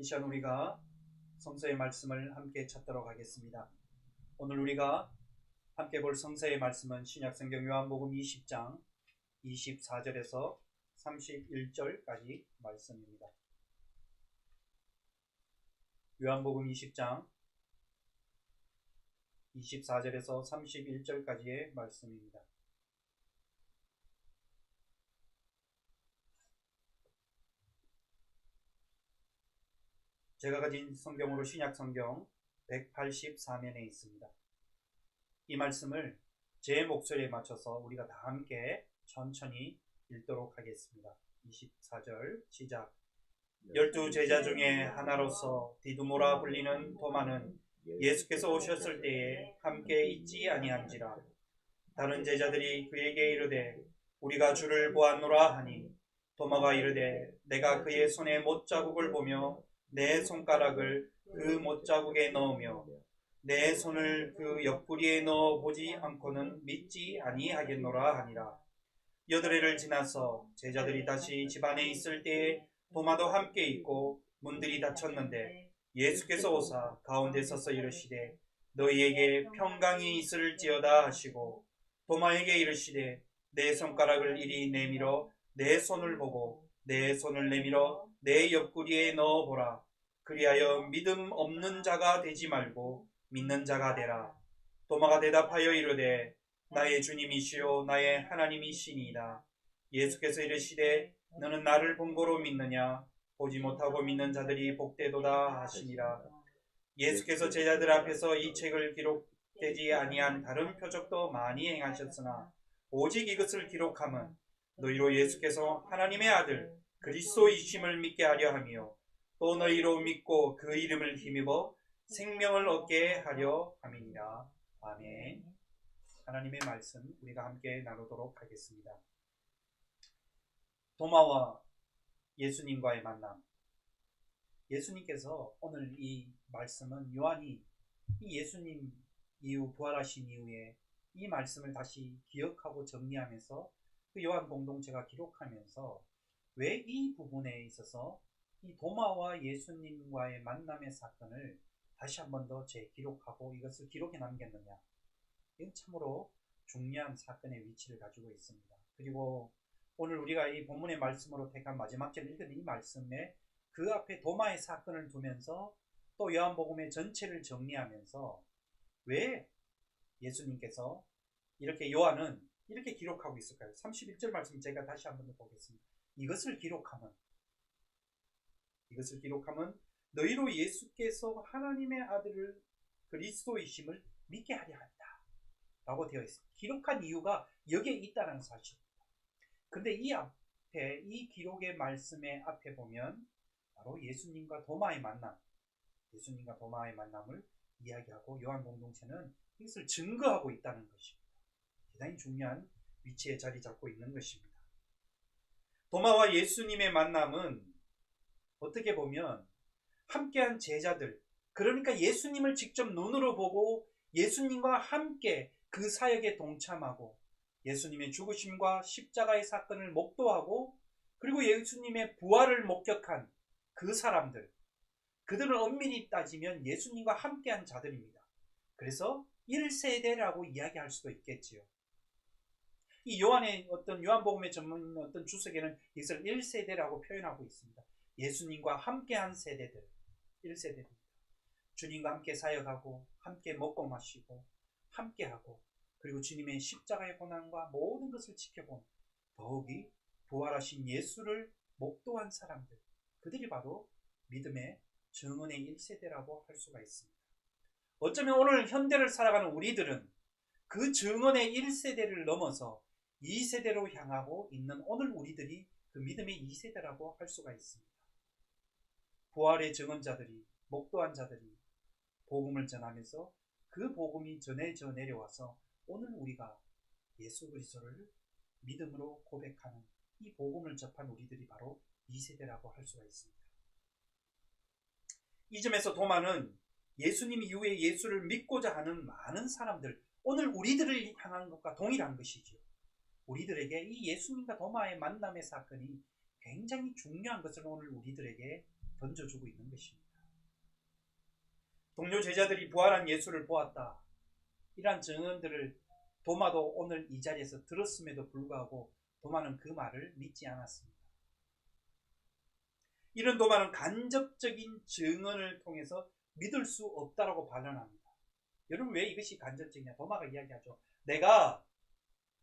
이 시간 우리가 성서의 말씀을 함께 찾도록 하겠습니다. 오늘 우리가 함께 볼 성서의 말씀은 신약성경 요한복음 20장 24절에서 31절까지 말씀입니다. 요한복음 20장 24절에서 31절까지의 말씀입니다. 제가 가진 성경으로 신약 성경 184면에 있습니다. 이 말씀을 제 목소리에 맞춰서 우리가 다 함께 천천히 읽도록 하겠습니다. 24절 시작. 열두 제자 중에 하나로서 디두모라 불리는 도마는 예수께서 오셨을 때에 함께 있지 아니한지라. 다른 제자들이 그에게 이르되 우리가 주를 보았노라 하니 도마가 이르되 내가 그의 손에 못자국을 보며 내 손가락을 그 못자국에 넣으며 내 손을 그 옆구리에 넣어 보지 않고는 믿지 아니하겠노라 하니라. 여드레를 지나서 제자들이 다시 집안에 있을 때에 도마도 함께 있고 문들이 닫혔는데 예수께서 오사 가운데 서서 이르시되 너희에게 평강이 있을지어다 하시고 도마에게 이르시되 내 손가락을 이리 내밀어 내 손을 보고 내 손을 내밀어 내 옆구리에 넣어보라. 그리하여 믿음 없는 자가 되지 말고 믿는 자가 되라. 도마가 대답하여 이르되 나의 주님이시요 나의 하나님이시니이다. 예수께서 이르시되 너는 나를 본고로 믿느냐 보지 못하고 믿는 자들이 복되도다 하시니라. 예수께서 제자들 앞에서 이 책을 기록되지 아니한 다른 표적도 많이 행하셨으나 오직 이것을 기록함은 너희로 예수께서 하나님의 아들 그리스도이심을 믿게 하려 하며 또 너희로 믿고 그 이름을 힘입어 생명을 얻게 하려 함이니라. 아멘. 하나님의 말씀 우리가 함께 나누도록 하겠습니다. 도마와 예수님과의 만남. 예수님께서 오늘 이 말씀은 요한이 이 예수님 이후 부활하신 이후에 이 말씀을 다시 기억하고 정리하면서 그 요한 공동체가 기록하면서 왜 이 부분에 있어서 이 도마와 예수님과의 만남의 사건을 다시 한 번 더 재기록하고 이것을 기록해 남겼느냐. 이건 참으로 중요한 사건의 위치를 가지고 있습니다. 그리고 오늘 우리가 이 본문의 말씀으로 택한 마지막 절 읽은 이 말씀에 그 앞에 도마의 사건을 두면서 또 요한복음의 전체를 정리하면서 왜 예수님께서 이렇게 요한은 이렇게 기록하고 있을까요? 31절 말씀 제가 다시 한번더 보겠습니다. 이것을 기록하면 이것을 기록하면 너희로 예수께서 하나님의 아들을 그리스도이심을 믿게 하려 한다. 라고 되어 있습니다. 기록한 이유가 여기에 있다는 사실입니다. 근데 이 앞에, 이 기록의 말씀의 앞에 보면 바로 예수님과 도마의 만남, 예수님과 도마의 만남을 이야기하고 요한 공동체는 이것을 증거하고 있다는 것입니다. 대단히 중요한 위치에 자리 잡고 있는 것입니다. 도마와 예수님의 만남은 어떻게 보면 함께한 제자들, 그러니까 예수님을 직접 눈으로 보고 예수님과 함께 그 사역에 동참하고 예수님의 죽으심과 십자가의 사건을 목도하고 그리고 예수님의 부활을 목격한 그 사람들, 그들은 엄밀히 따지면 예수님과 함께한 자들입니다. 그래서 1세대라고 이야기할 수도 있겠지요. 이 요한의 어떤 요한복음의 전문 어떤 주석에는 이것을 1세대라고 표현하고 있습니다. 예수님과 함께한 세대들, 1세대입니다. 주님과 함께 사역하고, 함께 먹고 마시고, 함께하고, 그리고 주님의 십자가의 고난과 모든 것을 지켜본 더욱이 부활하신 예수를 목도한 사람들, 그들이 바로 믿음의 증언의 1세대라고 할 수가 있습니다. 어쩌면 오늘 현대를 살아가는 우리들은 그 증언의 1세대를 넘어서 2세대로 향하고 있는 오늘 우리들이 그 믿음의 2세대라고 할 수가 있습니다. 부활의 증언자들이 목도한 자들이 복음을 전하면서 그 복음이 전해져 내려와서 오늘 우리가 예수 그리스도를 믿음으로 고백하는 이 복음을 접한 우리들이 바로 2세대라고 할 수가 있습니다. 이 점에서 도마는 예수님 이후에 예수를 믿고자 하는 많은 사람들, 오늘 우리들을 향한 것과 동일한 것이지요. 우리들에게 이 예수님과 도마의 만남의 사건이 굉장히 중요한 것을 오늘 우리들에게 던져주고 있는 것입니다. 동료 제자들이 부활한 예수를 보았다. 이러한 증언들을 도마도 오늘 이 자리에서 들었음에도 불구하고 도마는 그 말을 믿지 않았습니다. 이런 도마는 간접적인 증언을 통해서 믿을 수 없다라고 반론합니다. 여러분 왜 이것이 간접적이냐? 도마가 이야기하죠. 내가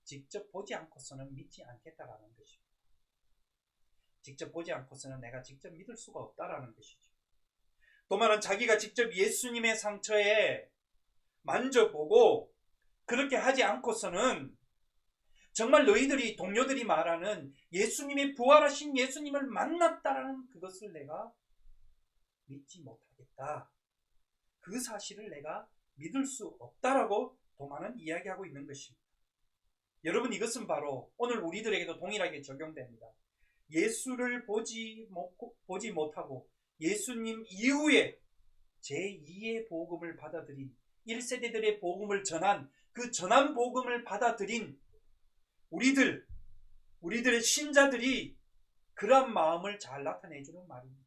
직접 보지 않고서는 믿지 않겠다라는 것입니다. 직접 보지 않고서는 내가 직접 믿을 수가 없다라는 것이죠. 도마는 자기가 직접 예수님의 상처에 만져보고 그렇게 하지 않고서는 정말 너희들이 동료들이 말하는 예수님의 부활하신 예수님을 만났다라는 그것을 내가 믿지 못하겠다. 그 사실을 내가 믿을 수 없다라고 도마는 이야기하고 있는 것입니다. 여러분 이것은 바로 오늘 우리들에게도 동일하게 적용됩니다. 예수를 보지, 못, 보지 못하고 예수님 이후에 제2의 복음을 받아들인 1세대들의 복음을 전한 그 전한 복음을 받아들인 우리들, 우리들의 신자들이 그러한 마음을 잘 나타내주는 말입니다.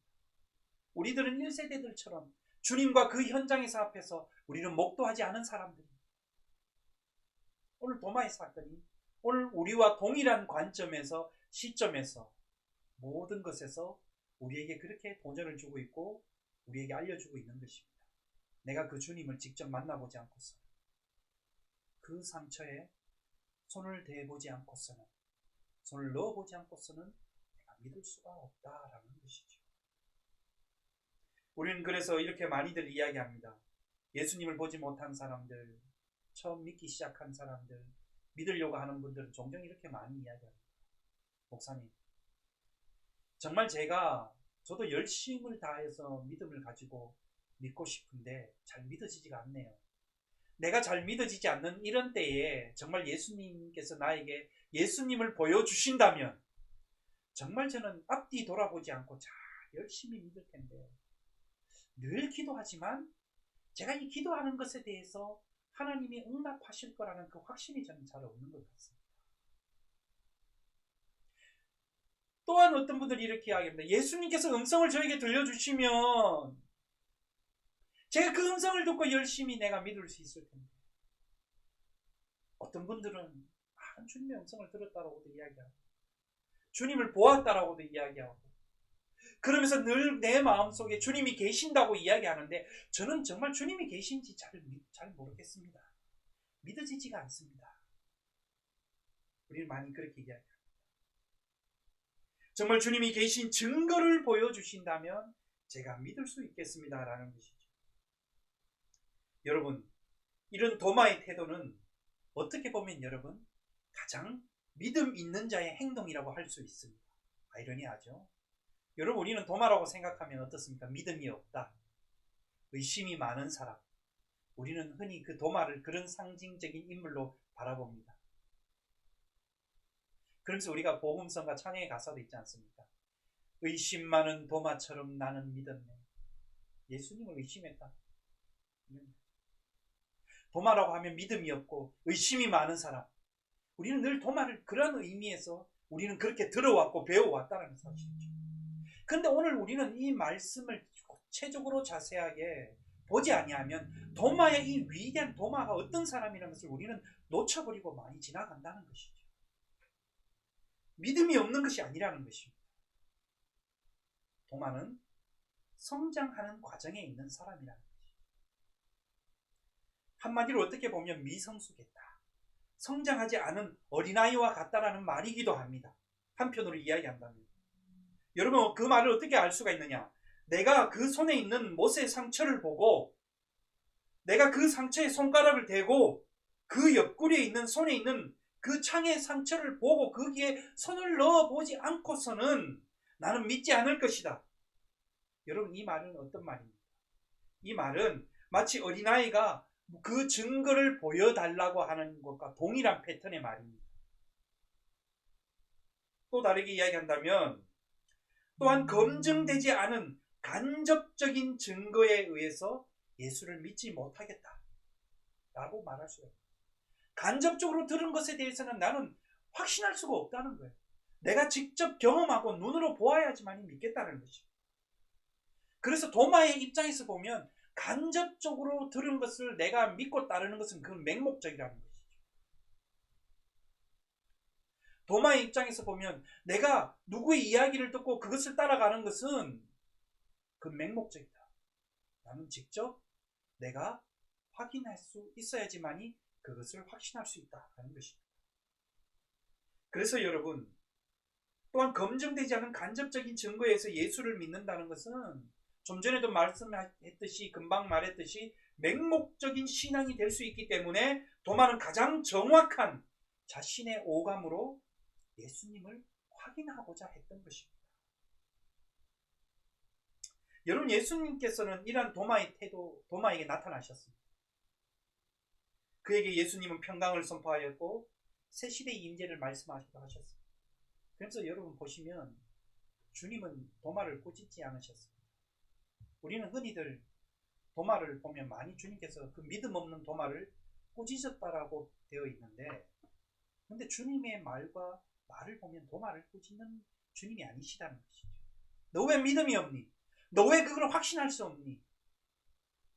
우리들은 1세대들처럼 주님과 그 현장에서 앞에서 우리는 목도하지 않은 사람들입니다. 오늘 도마의 사건이 오늘 우리와 동일한 관점에서 시점에서 모든 것에서 우리에게 그렇게 도전을 주고 있고 우리에게 알려주고 있는 것입니다. 내가 그 주님을 직접 만나보지 않고서 그 상처에 손을 대보지 않고서는 손을 넣어보지 않고서는 내가 믿을 수가 없다라는 것이죠. 우리는 그래서 이렇게 많이들 이야기합니다. 예수님을 보지 못한 사람들, 처음 믿기 시작한 사람들, 믿으려고 하는 분들은 종종 이렇게 많이 이야기합니다. 목사님, 정말 제가 저도 열심을 다해서 믿음을 가지고 믿고 싶은데 잘 믿어지지가 않네요. 내가 잘 믿어지지 않는 이런 때에 정말 예수님께서 나에게 예수님을 보여주신다면 정말 저는 앞뒤 돌아보지 않고 잘 열심히 믿을 텐데 늘 기도하지만 제가 이 기도하는 것에 대해서 하나님이 응답하실 거라는 그 확신이 저는 잘 없는 것 같습니다. 또한 어떤 분들이 이렇게 이야기합니다. 예수님께서 음성을 저에게 들려주시면 제가 그 음성을 듣고 열심히 내가 믿을 수 있을 텐데. 어떤 분들은 아, 주님의 음성을 들었다라고도 이야기하고 주님을 보았다라고도 이야기하고 그러면서 늘 내 마음속에 주님이 계신다고 이야기하는데 저는 정말 주님이 계신지 잘, 잘 모르겠습니다. 믿어지지가 않습니다. 우리는 많이 그렇게 이야기합니다. 정말 주님이 계신 증거를 보여주신다면 제가 믿을 수 있겠습니다라는 것이죠. 여러분, 이런 도마의 태도는 어떻게 보면 여러분 가장 믿음 있는 자의 행동이라고 할 수 있습니다. 아이러니하죠. 여러분 우리는 도마라고 생각하면 어떻습니까? 믿음이 없다. 의심이 많은 사람. 우리는 흔히 그 도마를 그런 상징적인 인물로 바라봅니다. 그래서 우리가 복음성과 찬양의 가사도 있지 않습니까? 의심 많은 도마처럼 나는 믿었네. 예수님을 의심했다. 도마라고 하면 믿음이 없고 의심이 많은 사람. 우리는 늘 도마를 그런 의미에서 우리는 그렇게 들어왔고 배워왔다는 사실이죠. 근데 오늘 우리는 이 말씀을 구체적으로 자세하게 보지 아니하면 도마의 이 위대한 도마가 어떤 사람이라는 것을 우리는 놓쳐버리고 많이 지나간다는 것이죠. 믿음이 없는 것이 아니라는 것입니다. 도마는 성장하는 과정에 있는 사람이라는 한마디로 어떻게 보면 미성숙했다. 성장하지 않은 어린아이와 같다라는 말이기도 합니다. 한편으로 이야기한다면. 여러분, 그 말을 어떻게 알 수가 있느냐? 내가 그 손에 있는 못의 상처를 보고, 내가 그 상처에 손가락을 대고, 그 옆구리에 있는 손에 있는 그 창의 상처를 보고 거기에 손을 넣어보지 않고서는 나는 믿지 않을 것이다. 여러분, 이 말은 어떤 말입니까? 이 말은 마치 어린아이가 그 증거를 보여달라고 하는 것과 동일한 패턴의 말입니다. 또 다르게 이야기한다면 또한 검증되지 않은 간접적인 증거에 의해서 예수를 믿지 못하겠다. 라고 말할 수가 있습니다. 간접적으로 들은 것에 대해서는 나는 확신할 수가 없다는 거예요. 내가 직접 경험하고 눈으로 보아야지만 믿겠다는 것입니다. 그래서 도마의 입장에서 보면 간접적으로 들은 것을 내가 믿고 따르는 것은 그 맹목적이라는 것이죠. 도마의 입장에서 보면 내가 누구의 이야기를 듣고 그것을 따라가는 것은 그 맹목적이다. 나는 직접 내가 확인할 수 있어야지만이 그것을 확신할 수 있다는 것입니다. 그래서 여러분 또한 검증되지 않은 간접적인 증거에서 예수를 믿는다는 것은 좀 전에도 말씀했듯이 금방 말했듯이 맹목적인 신앙이 될 수 있기 때문에 도마는 가장 정확한 자신의 오감으로 예수님을 확인하고자 했던 것입니다. 여러분 예수님께서는 이러한 도마의 태도, 도마에게 나타나셨습니다. 그에게 예수님은 평강을 선포하였고 새 시대의 임재를 말씀하시기도 하셨습니다. 그래서 여러분 보시면 주님은 도마를 꾸짖지 않으셨습니다. 우리는 흔히들 도마를 보면 많이 주님께서 그 믿음 없는 도마를 꾸짖었다라고 되어 있는데 근데 주님의 말과 말을 보면 도마를 꾸짖는 주님이 아니시다는 것이죠. 너 왜 믿음이 없니? 너 왜 그걸 확신할 수 없니?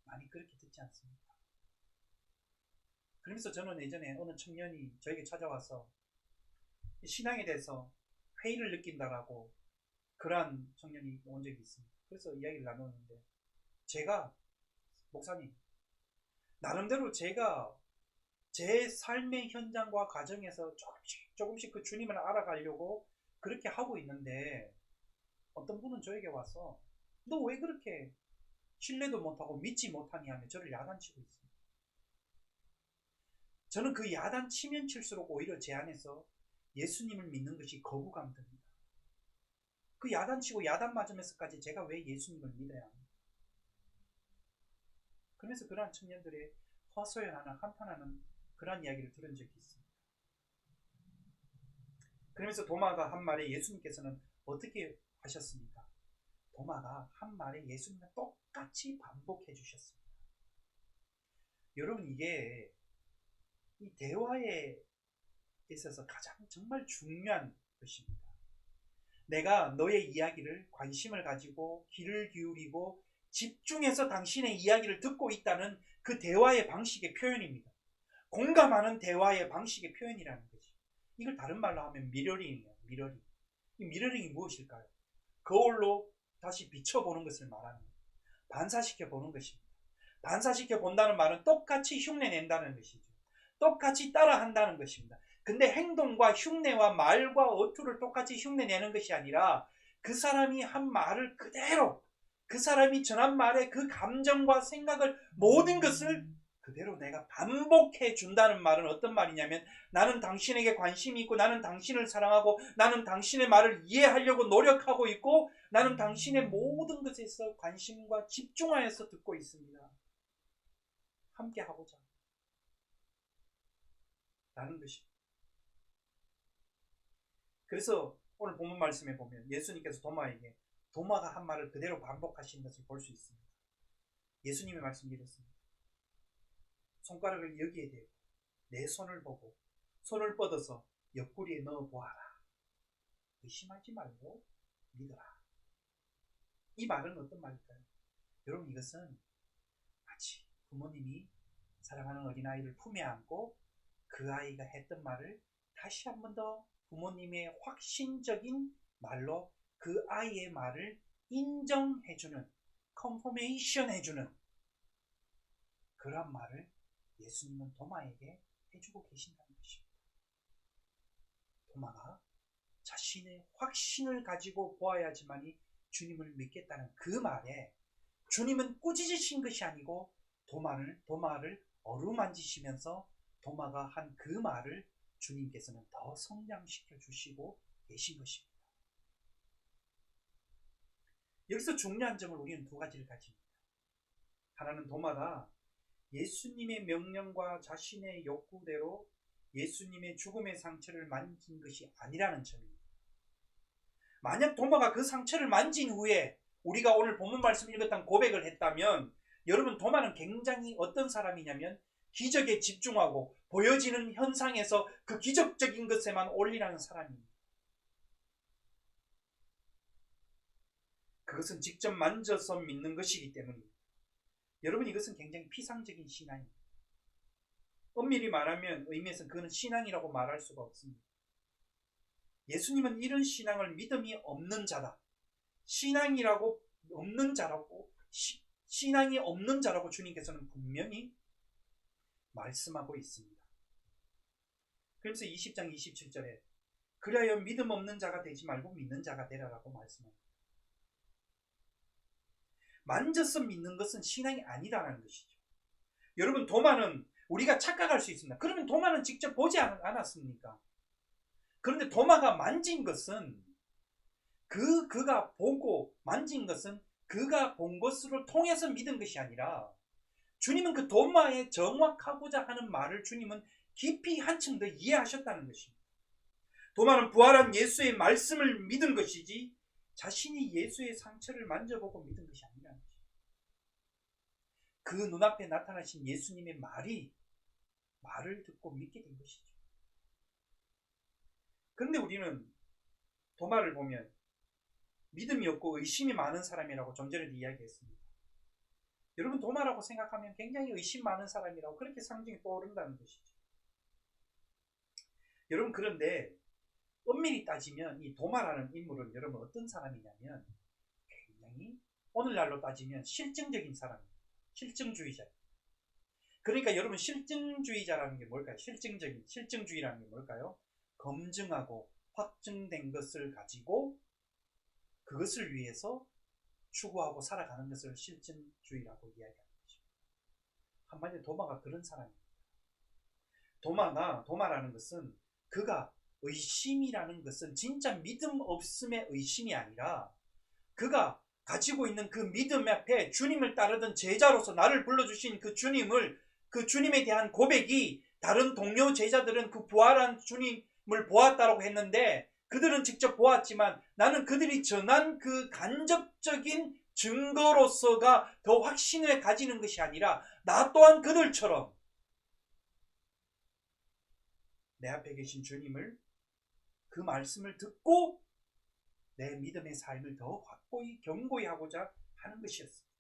많이 그렇게 듣지 않습니까? 그러면서 저는 예전에 어느 청년이 저에게 찾아와서 신앙에 대해서 회의를 느낀다라고 그러한 청년이 온 적이 있습니다. 그래서 이야기를 나누는데 제가 목사님 나름대로 제가 제 삶의 현장과 과정에서 조금씩 조금씩 그 주님을 알아가려고 그렇게 하고 있는데 어떤 분은 저에게 와서 너 왜 그렇게 신뢰도 못하고 믿지 못하니 하며 저를 야단치고 있습니다. 저는 그 야단 치면 칠수록 오히려 제 안에서 예수님을 믿는 것이 거부감 듭니다. 그 야단 치고 야단 맞으면서까지 제가 왜 예수님을 믿어야 합니까? 그래서 그러한 청년들의 허소연하는 한탄하는 그런 이야기를 들은 적이 있습니다. 그러면서 도마가 한 말에 예수님께서는 어떻게 하셨습니까? 도마가 한 말에 예수님과 똑같이 반복해 주셨습니다. 여러분 이게 이 대화에 있어서 가장 정말 중요한 것입니다. 내가 너의 이야기를 관심을 가지고 귀를 기울이고 집중해서 당신의 이야기를 듣고 있다는 그 대화의 방식의 표현입니다. 공감하는 대화의 방식의 표현이라는 거지. 이걸 다른 말로 하면 미러링이에요. 미러링. 이 미러링이 무엇일까요? 거울로 다시 비춰보는 것을 말하는 거예요. 반사시켜 보는 것입니다. 반사시켜 본다는 말은 똑같이 흉내 낸다는 것이죠. 똑같이 따라 한다는 것입니다. 근데 행동과 흉내와 말과 어투를 똑같이 흉내 내는 것이 아니라 그 사람이 한 말을 그대로 그 사람이 전한 말의 그 감정과 생각을 모든 것을 그대로 내가 반복해 준다는 말은 어떤 말이냐면 나는 당신에게 관심이 있고 나는 당신을 사랑하고 나는 당신의 말을 이해하려고 노력하고 있고 나는 당신의 모든 것에서 관심과 집중하여서 듣고 있습니다. 함께 하고자. 라는 것입니다. 그래서 오늘 본문 말씀에 보면 예수님께서 도마에게 도마가 한 말을 그대로 반복하시는 것을 볼 수 있습니다. 예수님의 말씀이 이렇습니다. 손가락을 여기에 대고 내 손을 보고 손을 뻗어서 옆구리에 넣어 보아라. 의심하지 말고 믿어라. 이 말은 어떤 말일까요? 여러분 이것은 마치 부모님이 사랑하는 어린아이를 품에 안고 그 아이가 했던 말을 다시 한 번 더 부모님의 확신적인 말로 그 아이의 말을 인정해주는, 컨포메이션 해주는 그런 말을 예수님은 도마에게 해주고 계신다는 것입니다. 도마가 자신의 확신을 가지고 보아야지만이 주님을 믿겠다는 그 말에 주님은 꾸짖으신 것이 아니고 도마를 도마를 어루만지시면서 도마가 한 그 말을 주님께서는 더 성장시켜 주시고 계신 것입니다. 여기서 중요한 점을 우리는 두 가지를 가집니다. 하나는 도마가 예수님의 명령과 자신의 욕구대로 예수님의 죽음의 상처를 만진 것이 아니라는 점입니다. 만약 도마가 그 상처를 만진 후에 우리가 오늘 본문 말씀 읽었던 고백을 했다면 여러분 도마는 굉장히 어떤 사람이냐면 기적에 집중하고 보여지는 현상에서 그 기적적인 것에만 올리라는 사람입니다. 그것은 직접 만져서 믿는 것이기 때문입니다. 여러분 이것은 굉장히 피상적인 신앙입니다. 엄밀히 말하면 의미에서 그는 신앙이라고 말할 수가 없습니다. 예수님은 이런 신앙을 믿음이 없는 자다. 신앙이라고 없는 자라고 시, 신앙이 없는 자라고 주님께서는 분명히 말씀하고 있습니다. 그래서 20장 27절에 그리하여 믿음 없는 자가 되지 말고 믿는 자가 되라라고 말씀합니다. 만져서 믿는 것은 신앙이 아니다라는 것이죠. 여러분 도마는 우리가 착각할 수 있습니다. 그러면 도마는 직접 보지 않았습니까? 그런데 도마가 만진 것은 그 그가 보고 만진 것은 그가 본 것으로 통해서 믿은 것이 아니라 주님은 그 도마에 정확하고자 하는 말을 주님은 깊이 한층 더 이해하셨다는 것입니다. 도마는 부활한 예수의 말씀을 믿은 것이지 자신이 예수의 상처를 만져보고 믿은 것이 아니라는 것입니다. 그 눈앞에 나타나신 예수님의 말이 말을 듣고 믿게 된 것이죠. 그런데 우리는 도마를 보면 믿음이 없고 의심이 많은 사람이라고 좀 전에도 이야기했습니다. 여러분 도마라고 생각하면 굉장히 의심 많은 사람이라고 그렇게 상징이 떠오른다는 것이죠. 여러분 그런데 엄밀히 따지면 이 도마라는 인물은 여러분 어떤 사람이냐면 굉장히 오늘날로 따지면 실증적인 사람입니다. 실증주의자. 그러니까 여러분 실증주의자라는 게 뭘까요? 실증적인 실증주의라는 게 뭘까요? 검증하고 확증된 것을 가지고 그것을 위해서 추구하고 살아가는 것을 실증주의라고 이야기하는 것입니다. 한마디로 도마가 그런 사람입니다. 도마가 도마라는 것은 그가 의심이라는 것은 진짜 믿음 없음의 의심이 아니라 그가 가지고 있는 그 믿음 앞에 주님을 따르던 제자로서 나를 불러주신 그 주님을 그 주님에 대한 고백이 다른 동료 제자들은 그 부활한 주님을 보았다라고 했는데 그들은 직접 보았지만 나는 그들이 전한 그 간접적인 증거로서가 더 확신을 가지는 것이 아니라 나 또한 그들처럼 내 앞에 계신 주님을 그 말씀을 듣고 내 믿음의 삶을 더 확고히 견고히 하고자 하는 것이었습니다.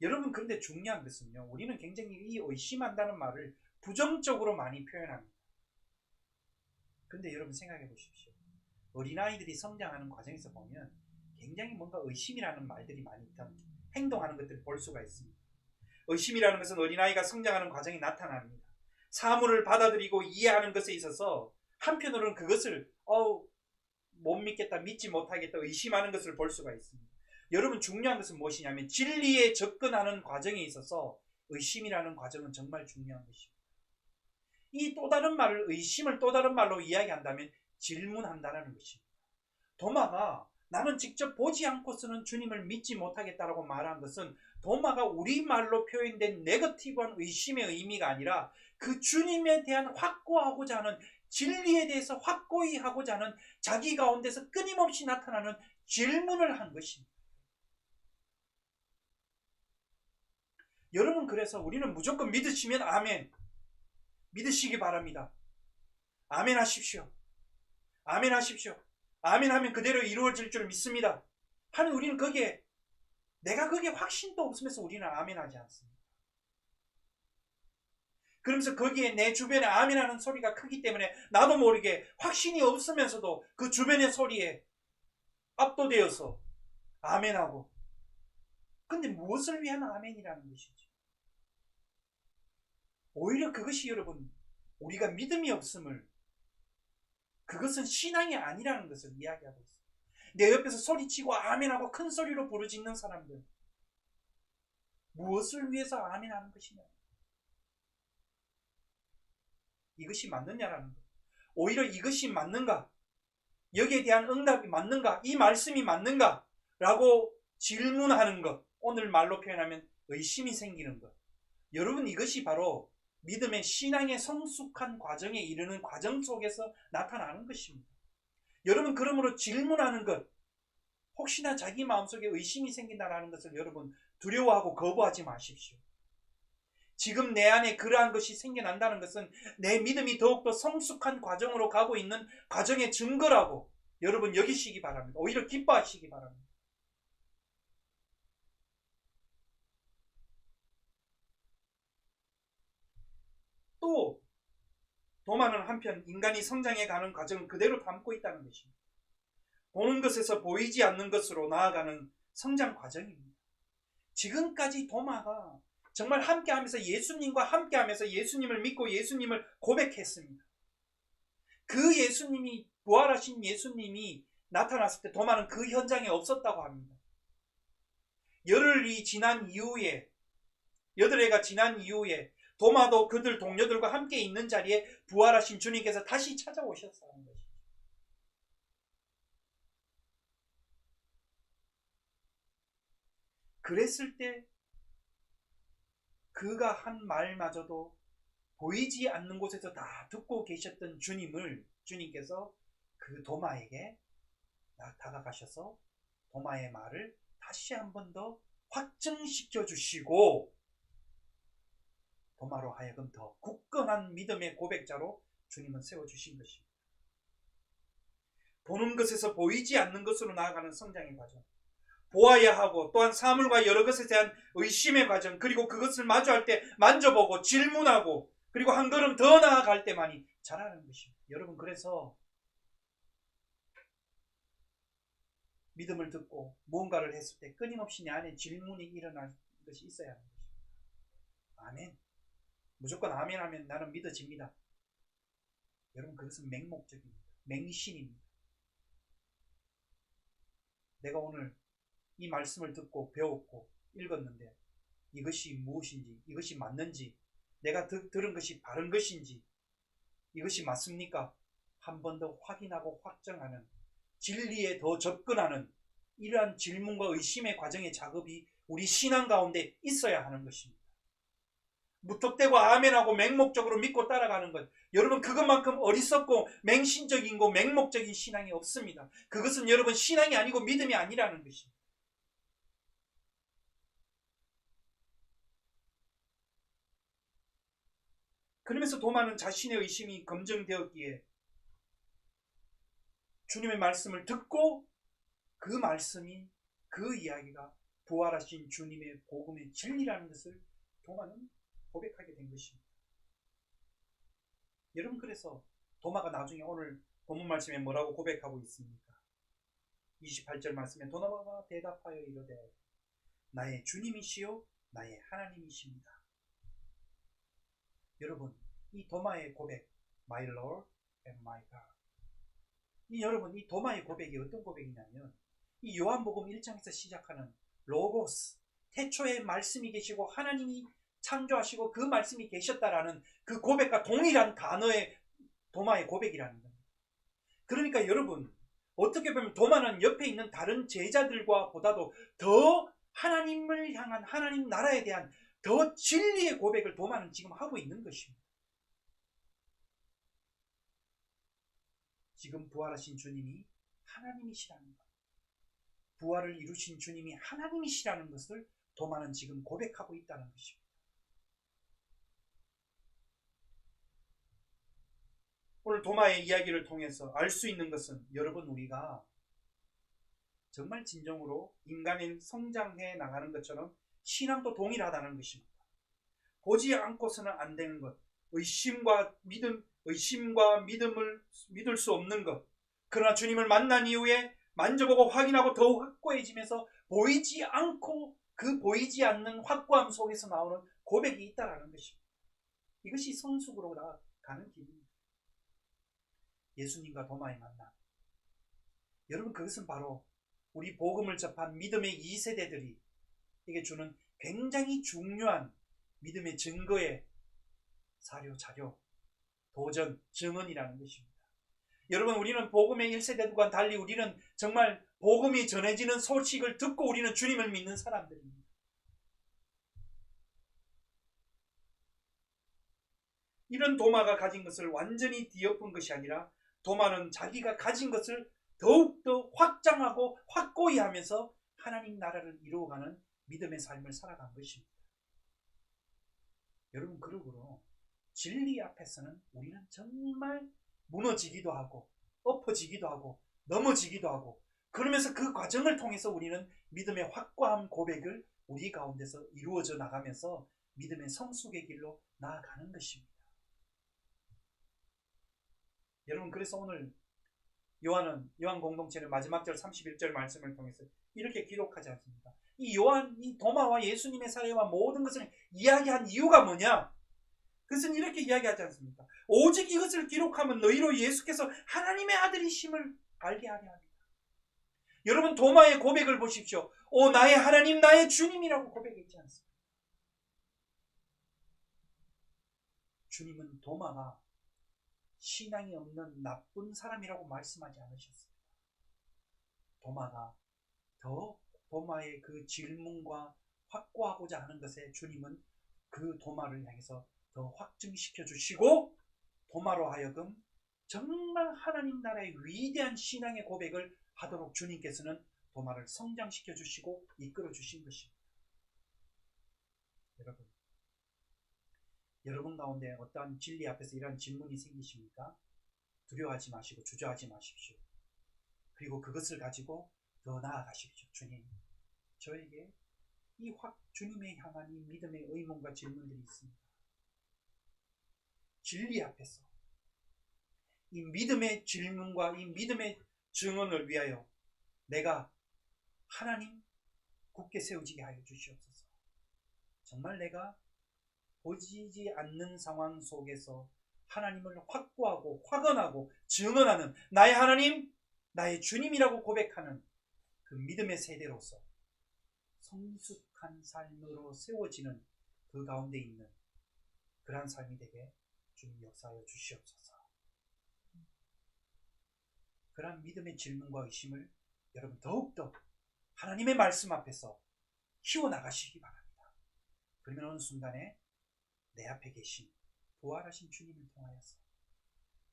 여러분 그런데 중요한 것은요. 우리는 굉장히 이 의심한다는 말을 부정적으로 많이 표현합니다. 그런데 여러분 생각해 보십시오. 어린아이들이 성장하는 과정에서 보면 굉장히 뭔가 의심이라는 말들이 많이 있다. 행동하는 것들을 볼 수가 있습니다. 의심이라는 것은 어린아이가 성장하는 과정이 나타납니다. 사물을 받아들이고 이해하는 것에 있어서 한편으로는 그것을 어우 못 믿겠다, 믿지 못하겠다, 의심하는 것을 볼 수가 있습니다. 여러분 중요한 것은 무엇이냐면 진리에 접근하는 과정에 있어서 의심이라는 과정은 정말 중요한 것입니다. 이 또 다른 말을 의심을 또 다른 말로 이야기한다면 질문한다는 것입니다. 도마가 나는 직접 보지 않고서는 주님을 믿지 못하겠다라고 말한 것은 도마가 우리말로 표현된 네거티브한 의심의 의미가 아니라 그 주님에 대한 확고하고자 하는 진리에 대해서 확고히 하고자 하는 자기 가운데서 끊임없이 나타나는 질문을 한 것입니다. 여러분 그래서 우리는 무조건 믿으시면 아멘 믿으시기 바랍니다. 아멘 하십시오. 아멘 하십시오. 아멘 하면 그대로 이루어질 줄 믿습니다. 하는 우리는 거기에 내가 거기에 확신도 없으면서 우리는 아멘 하지 않습니다. 그러면서 거기에 내 주변에 아멘하는 소리가 크기 때문에 나도 모르게 확신이 없으면서도 그 주변의 소리에 압도되어서 아멘하고 근데 무엇을 위한 아멘이라는 것이죠. 오히려 그것이 여러분 우리가 믿음이 없음을 그것은 신앙이 아니라는 것을 이야기하고 있어요. 내 옆에서 소리치고 아멘하고 큰 소리로 부르짖는 사람들 무엇을 위해서 아멘하는 것이냐? 이것이 맞느냐라는 것. 오히려 이것이 맞는가? 여기에 대한 응답이 맞는가? 이 말씀이 맞는가? 라고 질문하는 것. 오늘 말로 표현하면 의심이 생기는 것. 여러분 이것이 바로 믿음의 신앙의 성숙한 과정에 이르는 과정 속에서 나타나는 것입니다. 여러분 그러므로 질문하는 것 혹시나 자기 마음속에 의심이 생긴다라는 것을 여러분 두려워하고 거부하지 마십시오. 지금 내 안에 그러한 것이 생겨난다는 것은 내 믿음이 더욱더 성숙한 과정으로 가고 있는 과정의 증거라고 여러분 여기시기 바랍니다. 오히려 기뻐하시기 바랍니다. 또 도마는 한편 인간이 성장해 가는 과정을 그대로 담고 있다는 것입니다. 보는 것에서 보이지 않는 것으로 나아가는 성장 과정입니다. 지금까지 도마가 정말 함께하면서 예수님과 함께하면서 예수님을 믿고 예수님을 고백했습니다. 그 예수님이 부활하신 예수님이 나타났을 때 도마는 그 현장에 없었다고 합니다. 열흘이 지난 이후에 여덟 해가 지난 이후에 도마도 그들 동료들과 함께 있는 자리에 부활하신 주님께서 다시 찾아오셨다는 것이죠. 그랬을 때 그가 한 말마저도 보이지 않는 곳에서 다 듣고 계셨던 주님을 주님께서 그 도마에게 다가가셔서 도마의 말을 다시 한 번 더 확증시켜 주시고 도마로 하여금 더 굳건한 믿음의 고백자로 주님은 세워주신 것입니다. 보는 것에서 보이지 않는 것으로 나아가는 성장의 과정. 보아야 하고 또한 사물과 여러 것에 대한 의심의 과정 그리고 그것을 마주할 때 만져보고 질문하고 그리고 한 걸음 더 나아갈 때만이 자라는 것입니다. 여러분 그래서 믿음을 듣고 무언가를 했을 때 끊임없이 내 안에 질문이 일어날 것이 있어야 하는 것입니다. 아멘. 무조건 아멘 하면 나는 믿어집니다. 여러분 그것은 맹목적입니다. 맹신입니다. 내가 오늘 이 말씀을 듣고 배웠고 읽었는데 이것이 무엇인지 이것이 맞는지 내가 드, 들은 것이 바른 것인지 이것이 맞습니까? 한 번 더 확인하고 확정하는 진리에 더 접근하는 이러한 질문과 의심의 과정의 작업이 우리 신앙 가운데 있어야 하는 것입니다. 무턱대고 아멘하고 맹목적으로 믿고 따라가는 것. 여러분 그것만큼 어리석고 맹신적인고 맹목적인 신앙이 없습니다. 그것은 여러분 신앙이 아니고 믿음이 아니라는 것입니다. 그러면서 도마는 자신의 의심이 검증되었기에 주님의 말씀을 듣고 그 말씀이 그 이야기가 부활하신 주님의 복음의 진리라는 것을 도마는 고백하게 된 것입니다. 여러분 그래서 도마가 나중에 오늘 본문 말씀에 뭐라고 고백하고 있습니까? 28절 말씀에 도마가 대답하여 이르되 나의 주님이시요 나의 하나님이십니다. 여러분 이 도마의 고백 My Lord and my God 이 여러분 이 도마의 고백이 어떤 고백이냐면 이 요한복음 1장에서 시작하는 로고스 태초에 말씀이 계시고 하나님이 창조하시고 그 말씀이 계셨다라는 그 고백과 동일한 단어의 도마의 고백이라는 겁니다. 그러니까 여러분 어떻게 보면 도마는 옆에 있는 다른 제자들과 보다도 더 하나님을 향한 하나님 나라에 대한 더 진리의 고백을 도마는 지금 하고 있는 것입니다. 지금 부활하신 주님이 하나님이시라는 것. 부활을 이루신 주님이 하나님이시라는 것을 도마는 지금 고백하고 있다는 것입니다. 오늘 도마의 이야기를 통해서 알 수 있는 것은 여러분 우리가 정말 진정으로 인간인 성장해 나가는 것처럼 신앙도 동일하다는 것입니다. 보지 않고서는 안 되는 것, 의심과 믿음, 의심과 믿음을 믿을 수 없는 것. 그러나 주님을 만난 이후에 만져보고 확인하고 더욱 확고해지면서 보이지 않고 그 보이지 않는 확고함 속에서 나오는 고백이 있다라는 것입니다. 이것이 성숙으로 나가는 길입니다. 예수님과 도마의 만남. 여러분 그것은 바로 우리 복음을 접한 믿음의 2세대들이 에게 주는 굉장히 중요한 믿음의 증거의 사료, 자료, 도전, 증언이라는 것입니다. 여러분 우리는 복음의 1세대들과 달리 우리는 정말 복음이 전해지는 소식을 듣고 우리는 주님을 믿는 사람들입니다. 이런 도마가 가진 것을 완전히 뒤엎은 것이 아니라 도마는 자기가 가진 것을 더욱더 확장하고 확고히 하면서 하나님 나라를 이루어가는 믿음의 삶을 살아간 것입니다. 여러분 그러므로 진리 앞에서는 우리는 정말 무너지기도 하고 엎어지기도 하고 넘어지기도 하고 그러면서 그 과정을 통해서 우리는 믿음의 확고한 고백을 우리 가운데서 이루어져 나가면서 믿음의 성숙의 길로 나아가는 것입니다. 여러분 그래서 오늘 요한은 요한 공동체는 마지막 절 31절 말씀을 통해서 이렇게 기록하지 않습니까? 이 요한 이 도마와 예수님의 사례와 모든 것을 이야기한 이유가 뭐냐? 그것은 이렇게 이야기하지 않습니까? 오직 이것을 기록하면 너희로 예수께서 하나님의 아들이심을 알게 하려 합니다. 여러분 도마의 고백을 보십시오. 오 나의 하나님 나의 주님이라고 고백했지 않습니까? 주님은 도마가 신앙이 없는 나쁜 사람이라고 말씀하지 않으셨습니다. 도마가 더 도마의 그 질문과 확고하고자 하는 것에 주님은 그 도마를 향해서 더 확증시켜 주시고 도마로 하여금 정말 하나님 나라의 위대한 신앙의 고백을 하도록 주님께서는 도마를 성장시켜 주시고 이끌어 주신 것입니다. 여러분, 여러분 가운데 어떠한 진리 앞에서 이런 질문이 생기십니까? 두려워하지 마시고 주저하지 마십시오. 그리고 그것을 가지고 더 나아가십시오. 주님, 저에게 이 확 주님의 향한 이 믿음의 의문과 질문들이 있습니다. 진리 앞에서 이 믿음의 질문과 이 믿음의 증언을 위하여 내가 하나님 굳게 세우지게 하여 주시옵소서. 정말 내가 보이지 않는 상황 속에서 하나님을 확고하고 확언하고 증언하는 나의 하나님, 나의 주님이라고 고백하는 그 믿음의 세대로서 성숙한 삶으로 세워지는 그 가운데 있는 그러한 삶이 되게 주님 역사하여 주시옵소서. 그러한 믿음의 질문과 의심을 여러분 더욱더 하나님의 말씀 앞에서 키워나가시기 바랍니다. 그러면 어느 순간에 내 앞에 계신 부활하신 주님을 통하여서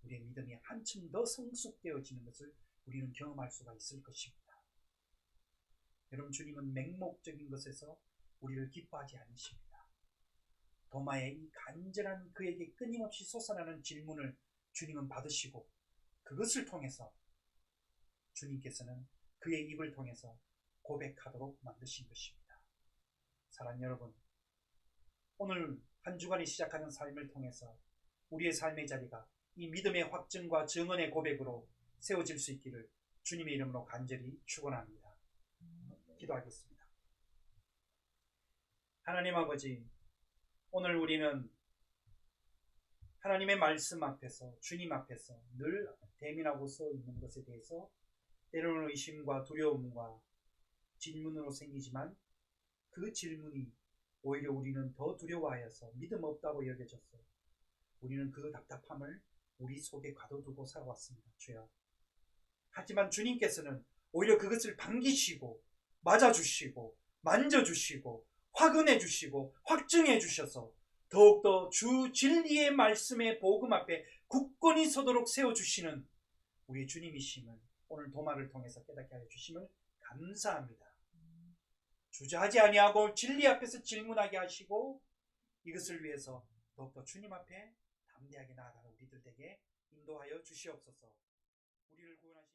우리의 믿음이 한층 더 성숙되어지는 것을 우리는 경험할 수가 있을 것입니다. 여러분 주님은 맹목적인 것에서 우리를 기뻐하지 않으십니다. 도마의 이 간절한 그에게 끊임없이 솟아나는 질문을 주님은 받으시고 그것을 통해서 주님께서는 그의 입을 통해서 고백하도록 만드신 것입니다. 사랑 여러분, 오늘 한 주간이 시작하는 삶을 통해서 우리의 삶의 자리가 이 믿음의 확증과 증언의 고백으로 세워질 수 있기를 주님의 이름으로 간절히 축원합니다. 기도하겠습니다. 하나님 아버지, 오늘 우리는 하나님의 말씀 앞에서 주님 앞에서 늘 대민하고 서 있는 것에 대해서 때로는 의심과 두려움과 질문으로 생기지만 그 질문이 오히려 우리는 더 두려워하여서 믿음 없다고 여겨졌어. 우리는 그 답답함을 우리 속에 가둬두고 살아왔습니다. 주여. 하지만 주님께서는 오히려 그것을 반기시고 맞아주시고 만져주시고 확은해주시고 확증해 주셔서 더욱더 주 진리의 말씀의 복음 앞에 굳건히 서도록 세워주시는 우리 주님이심을 오늘 도마를 통해서 깨닫게 하여 주심을 감사합니다. 주저하지 아니하고 진리 앞에서 질문하게 하시고 이것을 위해서 더욱더 주님 앞에 담대하게 나아가는 우리들 에게 인도하여 주시옵소서. 우리를 구원하신